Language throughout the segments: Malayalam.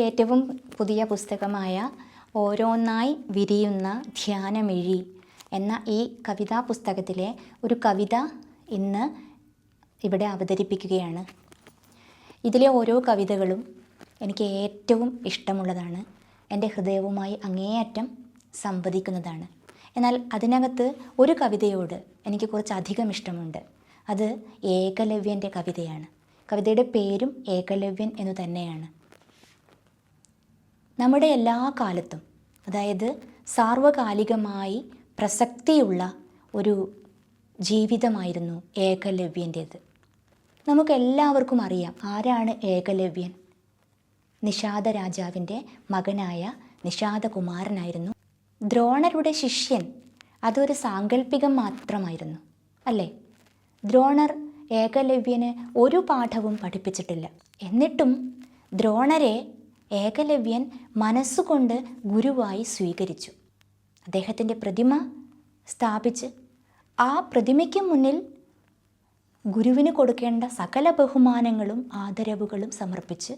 ഏറ്റവും പുതിയ പുസ്തകമായ ഓരോന്നായി വിരിയുന്ന ധ്യാനമിഴി എന്ന ഈ കവിതാ പുസ്തകത്തിലെ ഒരു കവിത ഇന്ന് ഇവിടെ അവതരിപ്പിക്കുകയാണ്. ഇതിലെ ഓരോ കവിതകളും എനിക്ക് ഏറ്റവും ഇഷ്ടമുള്ളതാണ്. എന്റെ ഹൃദയവുമായി അങ്ങേയറ്റം സംവദിക്കുന്നതാണ്. എന്നാൽ അതിനകത്ത് ഒരു കവിതയോട് എനിക്ക് കുറച്ചധികം ഇഷ്ടമുണ്ട്. അത് ഏകലവ്യന്റെ കവിതയാണ്. കവിതയുടെ പേരും ഏകലവ്യൻ എന്നു തന്നെയാണ്. നമ്മുടെ എല്ലാ കാലത്തും അതായത് സാർവകാലികമായി പ്രസക്തിയുള്ള ഒരു ജീവിതമായിരുന്നു ഏകലവ്യന്റേത്. നമുക്കെല്ലാവർക്കും അറിയാം ആരാണ് ഏകലവ്യൻ? നിഷാദ രാജാവിന്റെ മകനായ നിഷാദകുമാരനായിരുന്നു. ദ്രോണരുടെ ശിഷ്യൻ അതൊരു സാങ്കല്പികം മാത്രമായിരുന്നു അല്ലേ? ദ്രോണർ ഏകലവ്യന് ഒരു പാഠവും പഠിപ്പിച്ചിട്ടില്ല. എന്നിട്ടും ദ്രോണരെ ഏകലവ്യൻ മനസ്സുകൊണ്ട് ഗുരുവായി സ്വീകരിച്ചു. അദ്ദേഹത്തിന്റെ പ്രതിമ സ്ഥാപിച്ച് ആ പ്രതിമയ്ക്ക് മുന്നിൽ ഗുരുവിന് കൊടുക്കേണ്ട സകല ബഹുമാനങ്ങളും ആദരവുകളും സമർപ്പിച്ച്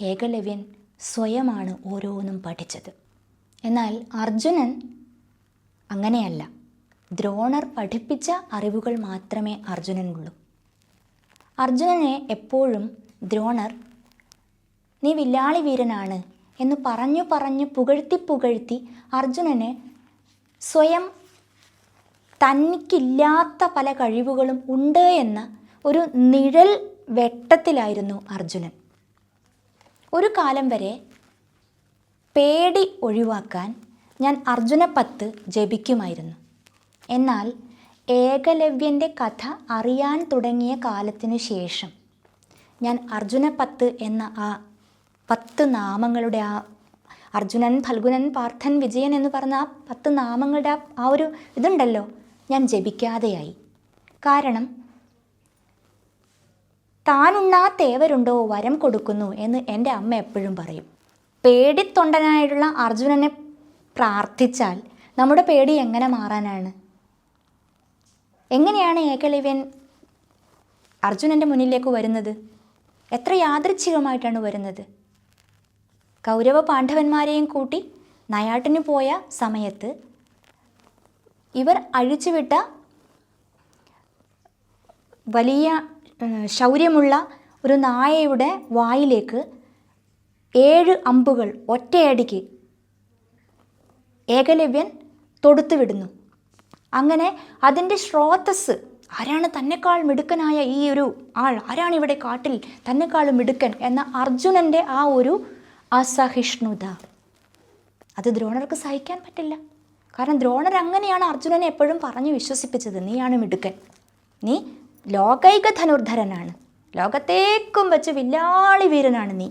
ഏകലവ്യൻ സ്വയമാണ് ഓരോന്നും പഠിച്ചത്. എന്നാൽ അർജുനൻ അങ്ങനെയല്ല. ദ്രോണർ പഠിപ്പിച്ച അറിവുകൾ മാത്രമേ അർജുനനുള്ളൂ. അർജുനനെ എപ്പോഴും ദ്രോണർ നീ വില്ലാളി വീരനാണ് എന്ന് പറഞ്ഞു പറഞ്ഞു പുകഴ്ത്തി പുകഴ്ത്തി അർജുനന് സ്വയം തനിക്കില്ലാത്ത പല കഴിവുകളും ഉണ്ട് എന്ന ഒരു നിഴൽ വെട്ടത്തിലായിരുന്നു അർജുനൻ. ഒരു കാലം വരെ പേടി ഒഴിവാക്കാൻ ഞാൻ അർജുന പത്ത് ജപിക്കുമായിരുന്നു. എന്നാൽ ഏകലവ്യന്റെ കഥ അറിയാൻ തുടങ്ങിയ കാലത്തിനു ശേഷം ഞാൻ അർജുന പത്ത് എന്ന ആ പത്ത് നാമങ്ങളുടെ ആ അർജുനൻ ഫൽഗുനൻ പാർത്ഥൻ വിജയൻ എന്ന് പറഞ്ഞ ആ പത്ത് നാമങ്ങളുടെ ആ ആ ഒരു ഇതുണ്ടല്ലോ. ഞാൻ ജപിക്കാതെയായി. കാരണം താനുണ്ണാത്തേവരുണ്ടോ വരം കൊടുക്കുന്നു എന്ന് എന്റെ അമ്മ എപ്പോഴും പറയും. പേടിത്തൊണ്ടനായിട്ടുള്ള അർജുനനെ പ്രാർത്ഥിച്ചാൽ നമ്മുടെ പേടി എങ്ങനെ മാറാനാണ്? എങ്ങനെയാണ് ഏകലവ്യൻ അർജുനന്റെ മുന്നിലേക്ക് വരുന്നത്? എത്ര യാദൃച്ഛികമായിട്ടാണ് വരുന്നത്? കൗരവ പാണ്ഡവന്മാരെയും കൂട്ടി നയാട്ടിന് പോയ സമയത്ത് ഇവർ അഴിച്ചുവിട്ട വലിയ ശൗര്യമുള്ള ഒരു നായയുടെ വായിലേക്ക് ഏഴ് അമ്പുകൾ ഒറ്റയടിക്ക് ഏകലവ്യൻ തൊടുത്തുവിടുന്നു. അങ്ങനെ അതിന്റെ ശ്രോതസ് ആരാണ് തന്നെക്കാൾ മിടുക്കനായ ഈ ഒരു ആൾ? ആരാണ് ഇവിടെ കാട്ടിൽ തന്നെക്കാൾ മിടുക്കൻ എന്ന അർജുനന്റെ ആ ഒരു അസഹിഷ്ണുത. അത് ദ്രോണർക്ക് സഹിക്കാൻ പറ്റില്ല. കാരണം ദ്രോണർ അങ്ങനെയാണ് അർജുനനെ എപ്പോഴും പറഞ്ഞു വിശ്വസിപ്പിച്ചത്. നീയാണ് മിടുക്കൻ. നീ ലോകൈക ധനുർധരനാണ്. ലോകത്തേക്കും വെച്ച് വില്ലാളി വീരനാണ് നീ.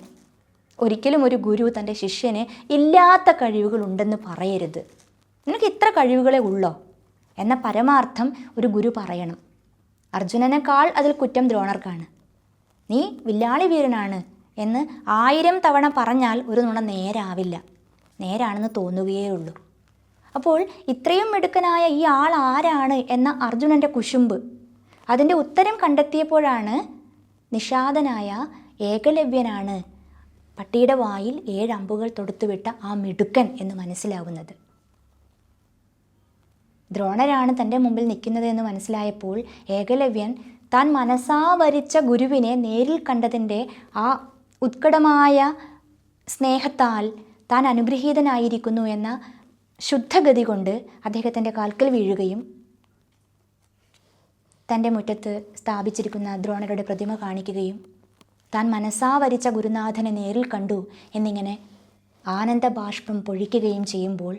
ഒരിക്കലും ഒരു ഗുരു തന്റെ ശിഷ്യന് ഇല്ലാത്ത കഴിവുകളുണ്ടെന്ന് പറയരുത്. നിനക്ക് ഇത്ര കഴിവുകളെ ഉള്ളോ? എന്ന പരമാർത്ഥം ഒരു ഗുരു പറയണം. അർജുനനേക്കാൾ അതിൽ കുറ്റം ദ്രോണർക്കാണ്. നീ വില്ലാളി വീരനാണ്. എന്ന് ആയിരം തവണ പറഞ്ഞാൽ ഒരു നുണ നേരാവില്ല. നേരാണെന്ന് തോന്നുകയേ ഉള്ളൂ അപ്പോൾ ഇത്രയും മിടുക്കനായ ഈ ആൾ ആരാണ് എന്ന അർജുനന്റെ കുശുമ്പ്. അതിന്റെ ഉത്തരം കണ്ടെത്തിയപ്പോഴാണ് നിഷാദനായ ഏകലവ്യനാണ് പട്ടിയുടെ വായിൽ ഏഴമ്പുകൾ തൊടുത്തുവിട്ട ആ മിടുക്കൻ എന്ന് മനസ്സിലാവുന്നത്. ദ്രോണരാണ് തന്റെ മുമ്പിൽ നിൽക്കുന്നത് എന്ന് മനസ്സിലായപ്പോൾ ഏകലവ്യൻ താൻ മനസ്സാവരിച്ച ഗുരുവിനെ നേരിൽ കണ്ടതിന്റെ ആ ഉത്കടമായ സ്നേഹത്താൽ താൻ അനുഗ്രഹീതനായിരിക്കുന്നു എന്ന ശുദ്ധഗതി കൊണ്ട് അദ്ദേഹത്തിന്റെ കാൽക്കൽ വീഴുകയും തന്റെ മുറ്റത്ത് സ്ഥാപിച്ചിരിക്കുന്ന ദ്രോണരുടെ പ്രതിമ കാണിക്കുകയും താൻ മനസ്സാവരിച്ച ഗുരുനാഥനെ നേരിൽ കണ്ടു എന്നിങ്ങനെ ആനന്ദ ബാഷ്പം പൊഴിക്കുകയും ചെയ്യുമ്പോൾ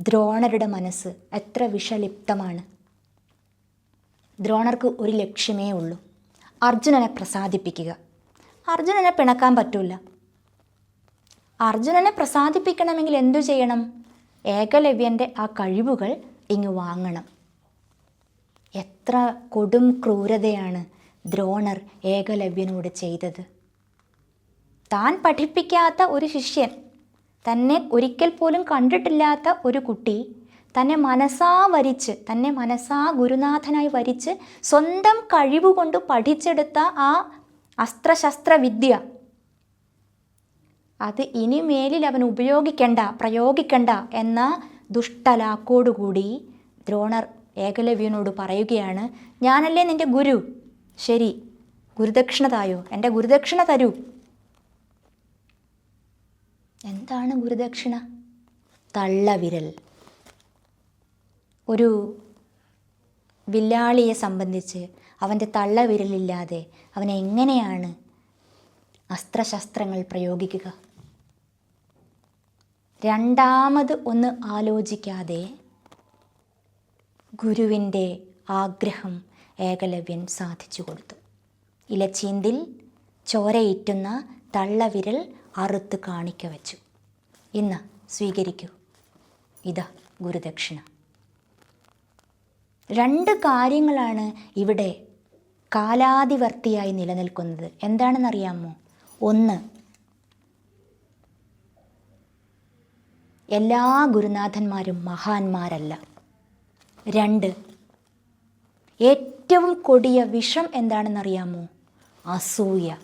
ദ്രോണരുടെ മനസ്സ് എത്ര വിഷലിപ്തമാണ്. ദ്രോണർക്ക് ഒരു ലക്ഷ്യമേ ഉള്ളൂ. അർജുനനെ പ്രസാദിപ്പിക്കുക. അർജുനനെ പിണക്കാൻ പറ്റൂല. അർജുനനെ പ്രസാദിപ്പിക്കണമെങ്കിൽ എന്തു ചെയ്യണം? ഏകലവ്യന്റെ ആ കഴിവുകൾ ഇങ്ങ് വാങ്ങണം. എത്ര കൊടും ക്രൂരതയാണ് ദ്രോണർ ഏകലവ്യനോട് ചെയ്തത്. താൻ പഠിപ്പിക്കാത്ത ഒരു ശിഷ്യൻ തന്നെ ഒരിക്കൽ പോലും കണ്ടിട്ടില്ലാത്ത ഒരു കുട്ടി തന്നെ മനസ്സാ വരിച്ച് തന്നെ മനസ്സാ ഗുരുനാഥനായി വരിച്ച് സ്വന്തം കഴിവുകൊണ്ട് പഠിച്ചെടുത്ത ആ അസ്ത്രശസ്ത്ര വിദ്യ അത് ഇനി മേലിൽ അവൻ ഉപയോഗിക്കണ്ട പ്രയോഗിക്കണ്ട എന്ന ദുഷ്ടലാക്കോടുകൂടി ദ്രോണർ ഏകലവ്യനോട് പറയുകയാണ് ഞാനല്ലേ നിന്റെ ഗുരു? ശരി ഗുരുദക്ഷിണ തായോ? എന്റെ ഗുരുദക്ഷിണ തരൂ. എന്താണ് ഗുരുദക്ഷിണ? തള്ളവിരൽ. ഒരു വില്ലാളിയെ സംബന്ധിച്ച് അവന്റെ തള്ളവിരലില്ലാതെ അവൻ എങ്ങനെയാണ് അസ്ത്രശസ്ത്രങ്ങൾ പ്രയോഗിക്കുക? രണ്ടാമത് ഒന്ന് ആലോചിക്കാതെ ഗുരുവിന്റെ ആഗ്രഹം ഏകലവ്യൻ സാധിച്ചു കൊടുത്തു. ഇലച്ചീന്തിൽ ചോരയിറ്റുന്ന തള്ളവിരൽ അറുത്ത് കാണിക്ക വച്ചു ഇന്ന് സ്വീകരിക്കൂ. ഇതാ ഗുരുദക്ഷിണ. രണ്ട് കാര്യങ്ങളാണ് ഇവിടെ കാലാതിവർത്തിയായി നിലനിൽക്കുന്നത്. എന്താണെന്നറിയാമോ? ഒന്ന് എല്ലാ ഗുരുനാഥന്മാരും മഹാന്മാരല്ല. രണ്ട് ഏറ്റവും കൊടിയ വിഷം എന്താണെന്നറിയാമോ? അസൂയ.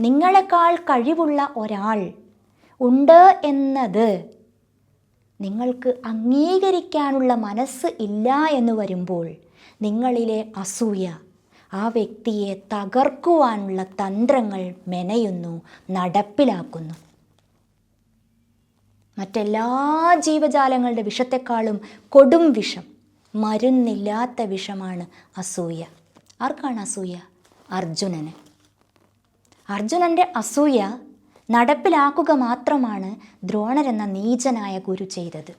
നിങ്ങളെക്കാൾ കഴിവുള്ള ഒരാൾ ഉണ്ട് എന്നത് നിങ്ങൾക്ക് അംഗീകരിക്കാനുള്ള മനസ്സ് ഇല്ല എന്ന് വരുമ്പോൾ നിങ്ങളിലെ അസൂയ ആ വ്യക്തിയെ തകർക്കുവാനുള്ള തന്ത്രങ്ങൾ മെനയുന്നു നടപ്പിലാക്കുന്നു. മറ്റെല്ലാ ജീവജാലങ്ങളുടെ വിഷത്തെക്കാളും കൊടും വിഷം മരുന്നില്ലാത്ത വിഷമാണ് അസൂയ. ആർക്കാണ് അസൂയ? അർജുനന്. അർജുനന്റെ അസൂയ നടപ്പിലാക്കുക മാത്രമാണ് ദ്രോണരെന്ന നീചനായ ഗുരു ചെയ്തത്.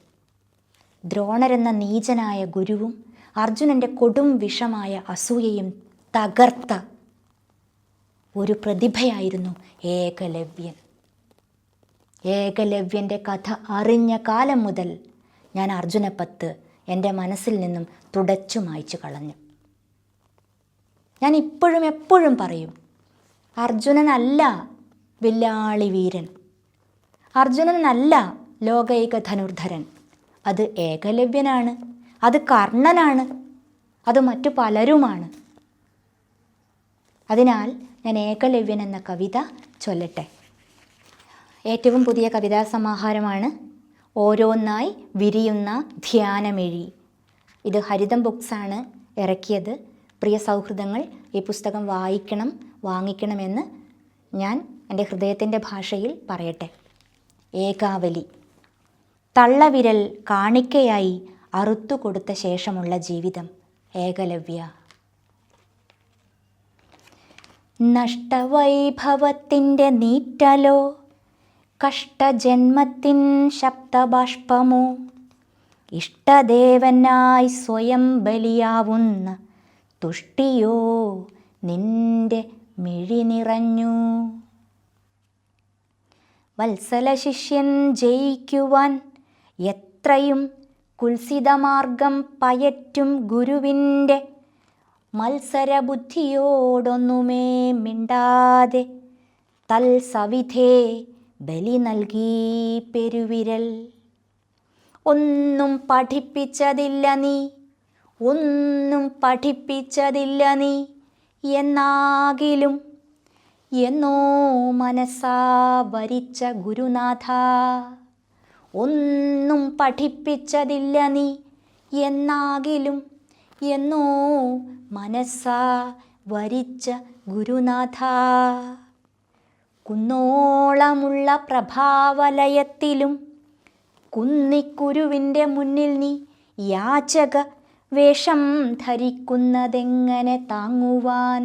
ദ്രോണരെന്ന നീചനായ ഗുരുവും അർജുനന്റെ കൊടും വിഷമായ അസൂയയും തകർത്ത ഒരു പ്രതിഭയായിരുന്നു ഏകലവ്യൻ. ഏകലവ്യന്റെ കഥ അറിഞ്ഞ കാലം മുതൽ ഞാൻ അർജുനപ്പത്ത് എന്റെ മനസ്സിൽ നിന്നും തുടച്ചു മായ്ച്ചു കളഞ്ഞു. ഞാൻ ഇപ്പോഴും എപ്പോഴും പറയും അർജുനനല്ല വില്ലാളി വീരൻ. അർജുനനല്ല ലോകൈക ധനുർധരൻ. അത് ഏകലവ്യനാണ് അത് കർണനാണ് അത് മറ്റു പലരുമാണ്. അതിനാൽ ഞാൻ ഏകലവ്യൻ എന്ന കവിത ചൊല്ലട്ടെ. ഏറ്റവും പുതിയ കവിതാ സമാഹാരമാണ് ഓരോന്നായി വിരിയുന്ന ധ്യാനമെഴി. ഇത് ഹരിതം ബുക്സാണ് ഇറക്കിയത്. പ്രിയ സൗഹൃദങ്ങൾ ഈ പുസ്തകം വായിക്കണം വാങ്ങിക്കണമെന്ന് ഞാൻ എന്റെ ഹൃദയത്തിന്റെ ഭാഷയിൽ പറയട്ടെ. ഏകാവലി. തള്ളവിരൽ കാണിക്കയായി അറുത്തു കൊടുത്ത ശേഷമുള്ള ജീവിതം. ഏകലവ്യ. നഷ്ടവൈഭവത്തിന്റെ നീറ്റലോ കഷ്ടജന്മത്തിൻ ശബ്ദബാഷ്പമോ ഇഷ്ടദേവനായി സ്വയം ബലിയാവുന്ന തുഷ്ടിയോ നിന്റെ മിഴി നിറഞ്ഞു വത്സല ശിഷ്യൻ ജയിക്കുവാൻ എത്രയും കുൽസിതമാർഗം പയറ്റും ഗുരുവിന്റെ മത്സരബുദ്ധിയോടൊന്നുമേ മിണ്ടാതെ തൽസവിധേ ബലി നൽകി പെരുവിരൽ. ഒന്നും പഠിപ്പിച്ചതില്ല നീ ഒന്നും പഠിപ്പിച്ചതില്ല നീ എന്നാകിലും എന്നോ മനസ്സാ വരിച്ച ഗുരുനാഥ? ഒന്നും പഠിപ്പിച്ചതില്ല നീ എന്നാകിലും എന്നോ മനസ്സാ വരിച്ച ഗുരുനാഥ? കുന്നോളമുള്ള പ്രഭാവലയത്തിലും കുന്നിക്കുരുവിന്റെ മുന്നിൽ നീ യാചക വേഷം ധരിക്കുന്നതെങ്ങനെ താങ്ങുവാൻ?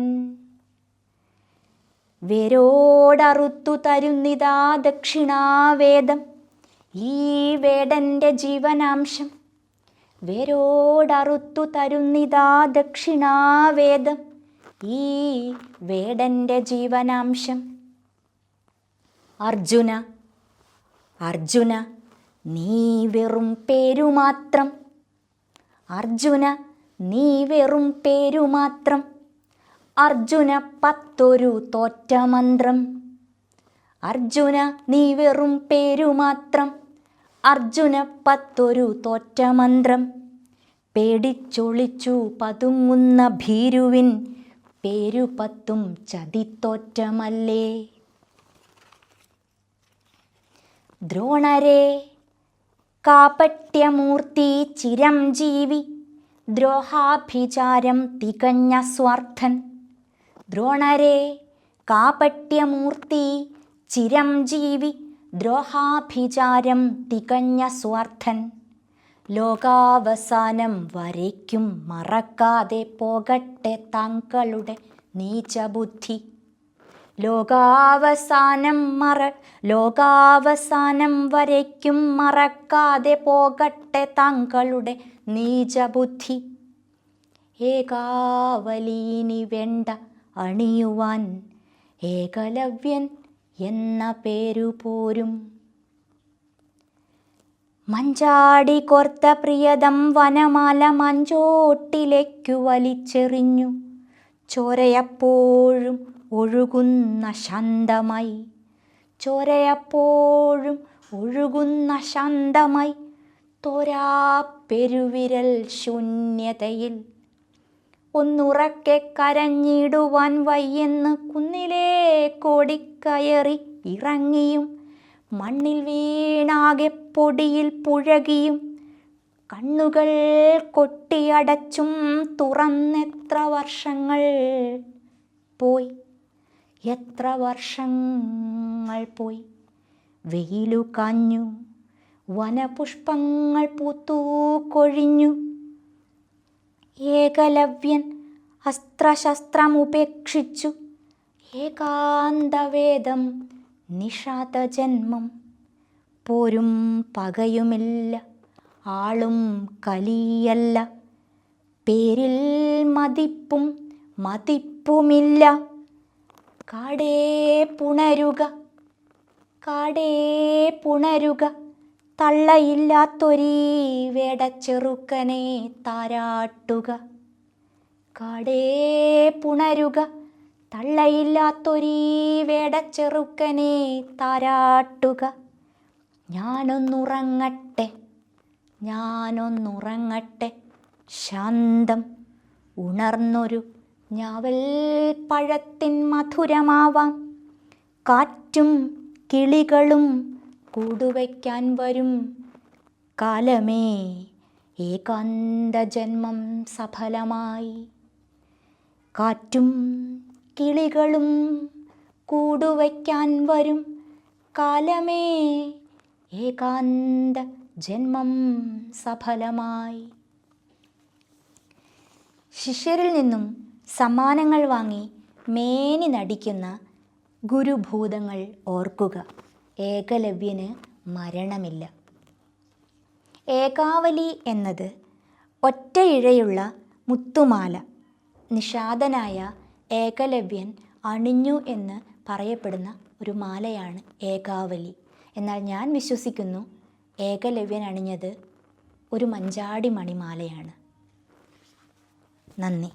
വേരോടറുത്തു തരുന്നിതാ ദക്ഷിണാവേദം ഈ വേടന്റെ ജീവനാംശം. വേരോടറുത്തു തരുന്നിതാ ദക്ഷിണാവേദം ഈ വേടന്റെ ജീവനാംശം. അർജുന അർജുന നീ വെറും പേരുമാത്രം. അർജുന നീ വെറും പേരുമാത്രം. അർജുന പത്തൊരു തോറ്റ മന്ത്രം അർജുന നീ വെറും പേരുമാത്രം. അർജുന പത്തൊരു തോറ്റ മന്ത്രം പേടിച്ചൊളിച്ചു പതുങ്ങുന്ന ഭീരുവിൻ പേരു പത്തും ചതിത്തോറ്റമല്ലേ. ദ്രോണരെ കാപട്യമൂർത്തി ജീവി ദ്രോഹാഭിചാരം തികഞ്ഞ സ്വാർത്ഥൻ. ദ്രോണരെ കാപട്യമൂർത്തി ജീവി ദ്രോഹാഭിചാരം തികഞ്ഞ സ്വാർത്ഥൻ. ലോകാവസാനം വരയ്ക്കും മറക്കാതെ പോകട്ടെ തങ്ങളുടെ നീചബുദ്ധി. ലോകാവസാനം മറ ലോകാവസാനം വരയ്ക്കും മറക്കാതെ പോകട്ടെ തങ്ങളുടെ നീചബുദ്ധി. ഏകാവലീനി വേണ്ട അണിയുവാൻ ഏകലവ്യൻ എന്ന പേരു പോരും. മഞ്ചാടി കോർത്ത പ്രിയതം വനമാല മഞ്ചോട്ടിലേക്കു വലിച്ചെറിഞ്ഞു. ചോരയപ്പോഴും ഒഴുകുന്ന ശാന്തമായി. ചോരയപ്പോഴും ഒഴുകുന്ന ശാന്തമായി. തോരാ പെരുവിരൽ ശൂന്യതയിൽ ഒന്നുറക്കെ കരഞ്ഞിടുവാൻ വയ്യെന്ന് കുന്നിലേ കോടിക്കയറി ഇറങ്ങിയും മണ്ണിൽ വീണാകെ പൊടിയിൽ പുഴകിയും കണ്ണുകൾ കൊട്ടിയടച്ചും തുറന്നെത്ര വർഷങ്ങൾ പോയി. എത്ര വർഷങ്ങൾ പോയി. വെയിലു കാഞ്ഞു വനപുഷ്പങ്ങൾ പൂത്തു കൊഴിഞ്ഞു. ഏകലവ്യൻ അസ്ത്രശസ്ത്രമുപേക്ഷിച്ചു. ഏകാന്തവേദം നിഷാദജന്മം. പോരും പകയുമില്ല ആളും കലിയല്ല. പേരിൽ മതിപ്പും മതിപ്പുമില്ല. കാടേ പുണരുക കാടേ പുണരുക. തള്ളയില്ലാത്തൊരീ വേടച്ചെറുക്കനെ താരാട്ടുക. കാടേ പുണരുക. തള്ളയില്ലാത്തൊരീ വേടച്ചെറുക്കനെ താരാട്ടുക. ഞാനൊന്നുറങ്ങട്ടെ. ഞാനൊന്നുറങ്ങട്ടെ. ശാന്തം ഉണർന്നൊരു ഞാവൽ പഴത്തിൻ മധുരമാവാം. കാറ്റും കിളികളും കൂടുവയ്ക്കാൻ വരും കാലമേ. ഏകാന്ത ജന്മം സഫലമായി. കാറ്റും കിളികളും കൂടുവയ്ക്കാൻ വരും കാലമേ. ഏകാന്ത ജന്മം സഫലമായി. ശിഷ്യരിൽ നിന്നും സമ്മാനങ്ങൾ വാങ്ങി മേനി നടിക്കുന്ന ഗുരുഭൂതങ്ങൾ ഓർക്കുക. ഏകലവ്യന് മരണമില്ല. ഏകാവലി എന്നത് ഒറ്റ ഇഴയുള്ള മുത്തുമാല. നിഷാദനായ ഏകലവ്യൻ അണിഞ്ഞു എന്ന് പറയപ്പെടുന്ന ഒരു മാലയാണ് ഏകാവലി. എന്നാൽ ഞാൻ വിശ്വസിക്കുന്നു ഏകലവ്യൻ അണിഞ്ഞത് ഒരു മഞ്ചാടി മണിമാലയാണ്. നന്ദി.